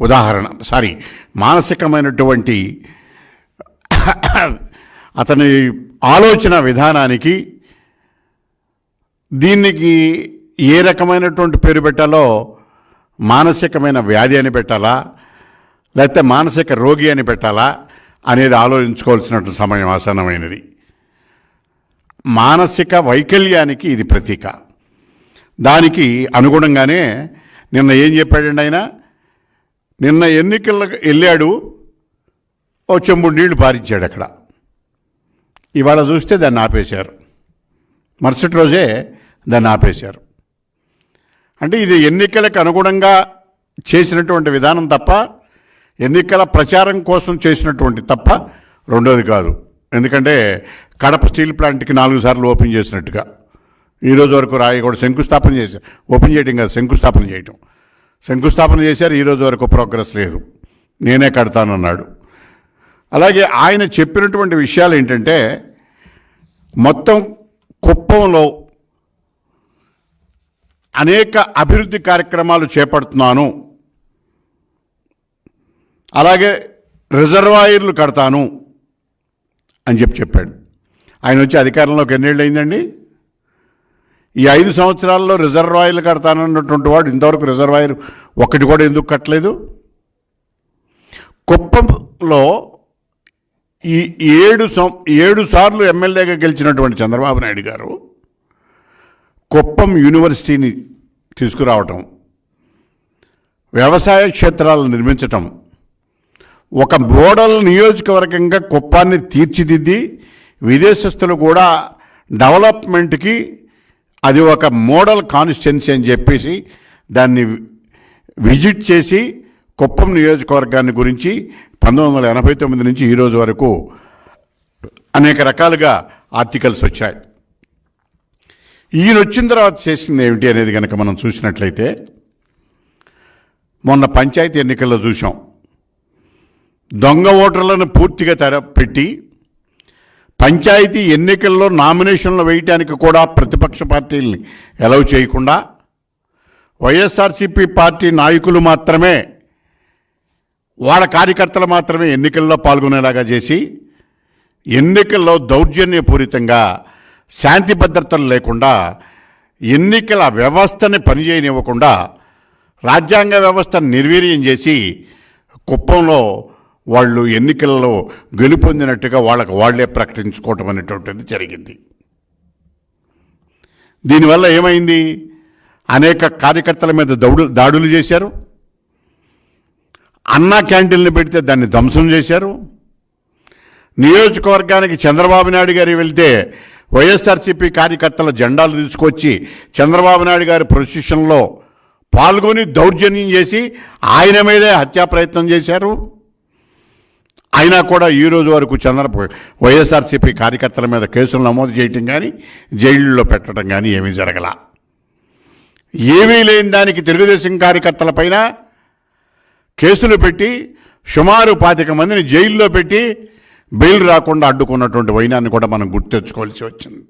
ఉదాహరణ సారీ మానసికమైనటువంటి అతని ఆలోచన విధానానికి దీనికి ఏ రకమైనటువంటి పేరు పెట్టాలో మానసికమైన వ్యాధి అని పెట్టాలా లేకపోతే మానసిక రోగి అని పెట్టాలా అనేది ఆలోచించుకోవాల్సినటువంటి సమయం ఆసన్నమైనది. మానసిక వైకల్యానికి ఇది ప్రతీక. దానికి అనుగుణంగానే నిన్న ఏం చెప్పాడండి ఆయన? నిన్న ఎన్నికలకు వెళ్ళాడు ఓ చెంబుడు నీళ్ళు పారించాడు అక్కడ. ఇవాళ చూస్తే దాన్ని ఆపేశారు. మరుసటి రోజే దాన్ని ఆపేశారు. అంటే ఇది ఎన్నికలకు అనుగుణంగా చేసినటువంటి విధానం తప్ప ఎన్నికల ప్రచారం కోసం చేసినటువంటి తప్ప రెండోది కాదు. ఎందుకంటే కడప స్టీల్ ప్లాంట్కి నాలుగు సార్లు ఓపెన్ చేసినట్టుగా. ఈరోజు వరకు రాయి కూడా శంకుస్థాపన చేశారు. ఓపెన్ చేయడం కాదు శంకుస్థాపన చేయటం. శంకుస్థాపన చేశారు ఈరోజు వరకు ప్రోగ్రెస్ లేదు. నేనే కడతానన్నాడు. అలాగే ఆయన చెప్పినటువంటి విషయాలు ఏంటంటే మొత్తం కుప్పంలో అనేక అభివృద్ధి కార్యక్రమాలు చేపడుతున్నాను. అలాగే రిజర్వాయర్లు కడతాను అని చెప్పి చెప్పాడు. ఆయన వచ్చి అధికారంలోకి ఎన్నేళ్ళు అయిందండి ఈ ఐదు సంవత్సరాల్లో రిజర్వాయర్లు కడతానన్నటువంటి వాడు ఇంతవరకు రిజర్వాయర్ ఒక్కటి కూడా ఎందుకు కట్టలేదు? కుప్పంలో ఈ ఏడు సం ఏడు సార్లు ఎమ్మెల్యేగా గెలిచినటువంటి చంద్రబాబు నాయుడు గారు కుప్పం యూనివర్సిటీని తీసుకురావటం వ్యవసాయ క్షేత్రాలను నిర్మించటం ఒక మోడల్ నియోజకవర్గంగా కుప్పాన్ని తీర్చిదిద్ది విదేశస్తులు కూడా డెవలప్మెంట్కి అది ఒక మోడల్ కాన్స్టిట్యున్సీ అని చెప్పేసి దాన్ని విజిట్ చేసి కుప్పం నియోజకవర్గాన్ని గురించి పంతొమ్మిది వందల ఎనభై తొమ్మిది నుంచి ఈరోజు వరకు అనేక రకాలుగా ఆర్టికల్స్ వచ్చాయి. ఈయన వచ్చిన తర్వాత చేసింది ఏమిటి అనేది కనుక మనం చూసినట్లయితే మొన్న పంచాయతీ ఎన్నికల్లో చూసాం దొంగ ఓటర్లను పూర్తిగా తెర పెట్టి పంచాయతీ ఎన్నికల్లో నామినేషన్లు వేయటానికి కూడా ప్రతిపక్ష పార్టీల్ని ఎలవ్ చేయకుండా వైఎస్ఆర్సీపీ పార్టీ నాయకులు మాత్రమే వాళ్ళ కార్యకర్తలు మాత్రమే ఎన్నికల్లో పాల్గొనేలాగా చేసి ఎన్నికల్లో దౌర్జన్యపూరితంగా శాంతి భద్రతలు లేకుండా ఎన్నికల వ్యవస్థని పనిచేయనివ్వకుండా రాజ్యాంగ వ్యవస్థను నిర్వీర్యం చేసి కుప్పంలో వాళ్ళు ఎన్నికల్లో గెలుపొందినట్టుగా వాళ్ళకు వాళ్ళే ప్రకటించుకోవటం అనేటువంటిది జరిగింది. దీనివల్ల ఏమైంది? అనేక కార్యకర్తల మీద దౌడు దాడులు చేశారు. అన్నా క్యాంటీన్లు పెడితే దాన్ని ధ్వంసం చేశారు. నియోజకవర్గానికి చంద్రబాబు నాయుడు గారు వెళ్తే వైఎస్ఆర్సీపీ కార్యకర్తల జెండాలు తీసుకొచ్చి చంద్రబాబు నాయుడు గారి ప్రొసిషన్లో పాల్గొని దౌర్జన్యం చేసి ఆయన మీదే హత్యా ప్రయత్నం చేశారు. అయినా కూడా ఈ రోజు వరకు చంద్ర వైఎస్ఆర్సీపీ కార్యకర్తల మీద కేసులు నమోదు చేయటం కానీ జైళ్ళలో పెట్టడం కానీ ఏమీ జరగల. ఏమీ లేని దానికి తెలుగుదేశం కార్యకర్తలపైన కేసులు పెట్టి సుమారు పాతిక మందిని జైల్లో పెట్టి బెయిల్ రాకుండా అడ్డుకున్నటువంటి వైనాన్ని కూడా మనం గుర్తెచ్చుకోవాల్సి వచ్చింది.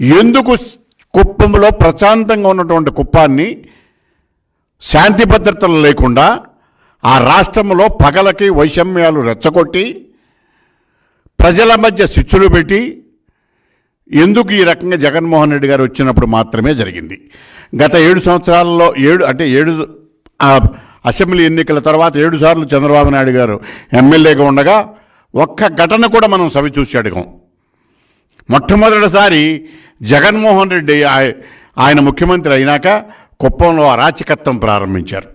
ఎందుకు కుప్పంలో ప్రశాంతంగా ఉన్నటువంటి కుప్పాన్ని శాంతి భద్రతలు లేకుండా ఆ రాష్ట్రంలో పగలకి వైషమ్యాలు రెచ్చగొట్టి ప్రజల మధ్య శిచ్చులు పెట్టి ఎందుకు ఈ రకంగా జగన్మోహన్ రెడ్డి గారు వచ్చినప్పుడు మాత్రమే జరిగింది. గత ఏడు సంవత్సరాల్లో ఏడు అంటే ఏడు అసెంబ్లీ ఎన్నికల తర్వాత ఏడు సార్లు చంద్రబాబు నాయుడు గారు ఎమ్మెల్యేగా ఉండగా ఒక్క ఘటన కూడా మనం సవి చూసి అడగం. మొట్టమొదటిసారి జగన్మోహన్ రెడ్డి ఆయ- ఆయన ముఖ్యమంత్రి అయినాక కుప్పంలో అరాచకత్వం ప్రారంభించారు.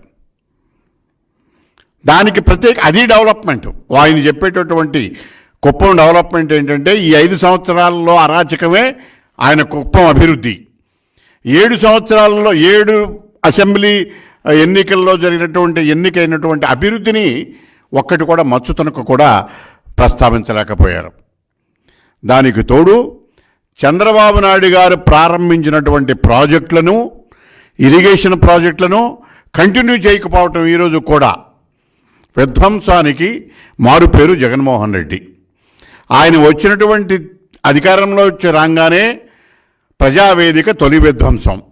దానికి ప్రత్యేక అది డెవలప్మెంట్. ఆయన చెప్పేటటువంటి కుప్పం డెవలప్మెంట్ ఏంటంటే ఈ ఐదు సంవత్సరాల్లో అరాచకమే ఆయన కుప్పం అభివృద్ధి. ఏడు సంవత్సరాలలో ఏడు అసెంబ్లీ ఎన్నికల్లో జరిగినటువంటి ఎన్నికైనటువంటి అభివృద్ధిని ఒక్కటి కూడా మచ్చుతనకు కూడా ప్రస్తావించలేకపోయారు. దానికి తోడు చంద్రబాబు నాయుడు గారు ప్రారంభించినటువంటి ప్రాజెక్టులను ఇరిగేషన్ ప్రాజెక్టులను కంటిన్యూ చేయకపోవటం ఈరోజు కూడా విధ్వంసానికి మారు పేరు జగన్మోహన్ రెడ్డి. ఆయన వచ్చినటువంటి అధికారంలో వచ్చి రాగానే ప్రజావేదిక తొలి విధ్వంసం.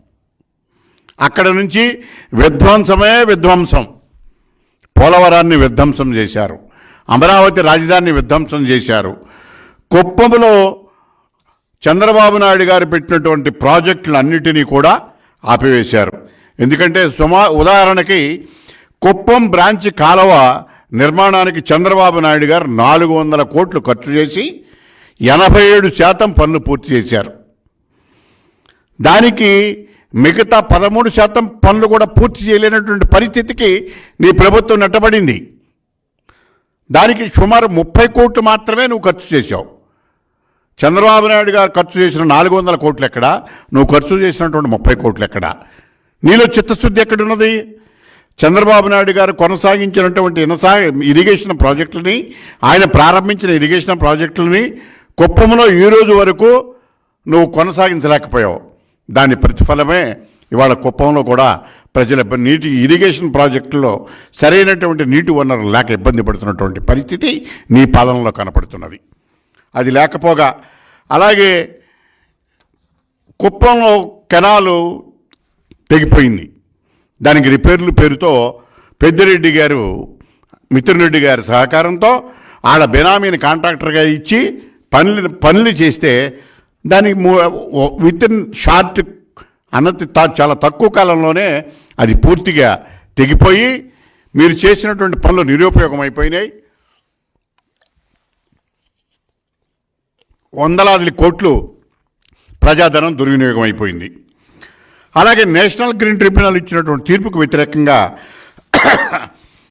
అక్కడ నుంచి విధ్వంసమే విధ్వంసం. పోలవరాన్ని విధ్వంసం చేశారు. అమరావతి రాజధానిని విధ్వంసం చేశారు. కుప్పంలో చంద్రబాబు నాయుడు గారు పెట్టినటువంటి ప్రాజెక్టులన్నిటినీ కూడా ఆపివేశారు. ఎందుకంటే సుమా ఉదాహరణకి కుప్పం బ్రాంచ్ కాలువ నిర్మాణానికి చంద్రబాబు నాయుడు గారు నాలుగు వందల కోట్లు ఖర్చు చేసి ఎనభై ఏడు శాతం పనులు పూర్తి చేశారు. దానికి మిగతా పదమూడు శాతం పనులు కూడా పూర్తి చేయలేనటువంటి పరిస్థితికి నీ ప్రభుత్వం నెట్టబడింది. దానికి సుమారు ముప్పై కోట్లు మాత్రమే నువ్వు ఖర్చు చేశావు. చంద్రబాబు నాయుడు గారు ఖర్చు చేసిన నాలుగు వందల కోట్లు ఎక్కడ? నువ్వు ఖర్చు చేసినటువంటి ముప్పై కోట్లు ఎక్కడ? నీలో చిత్తశుద్ధి ఎక్కడున్నది? చంద్రబాబు నాయుడు గారు కొనసాగించినటువంటి ఇనసా ఇరిగేషన్ ప్రాజెక్టులని ఆయన ప్రారంభించిన ఇరిగేషన్ ప్రాజెక్టులని కుప్పంలో ఈ రోజు వరకు నువ్వు కొనసాగించలేకపోయావు. దాని ప్రతిఫలమే ఇవాళ కుప్పంలో కూడా ప్రజల నీటి ఇరిగేషన్ ప్రాజెక్టులో సరైనటువంటి నీటి వనరులు లేక ఇబ్బంది పడుతున్నటువంటి పరిస్థితి నీ పాలనలో కనపడుతున్నది. అది లేకపోగా అలాగే కుప్పంలో కెనాలు తెగిపోయింది. దానికి రిపేర్లు పేరుతో పెద్దిరెడ్డి గారు మిత్రురెడ్డి గారి సహకారంతో ఆడ బెనామీని కాంట్రాక్టర్గా ఇచ్చి పనులు పనులు చేస్తే దానికి విత్ ఇన్ షార్ట్ అన్నది తా- చాలా తక్కువ కాలంలోనే అది పూర్తిగా తెగిపోయి మీరు చేసినటువంటి పనులు నిరుపయోగం అయిపోయినాయి వందలాది కోట్లు ప్రజాధనం దుర్వినియోగం అయిపోయింది అలాగే నేషనల్ గ్రీన్ ట్రిబ్యునల్ ఇచ్చినటువంటి తీర్పుకు వ్యతిరేకంగా